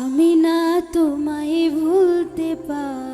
আমি না তোমায় ভুলতে পারি।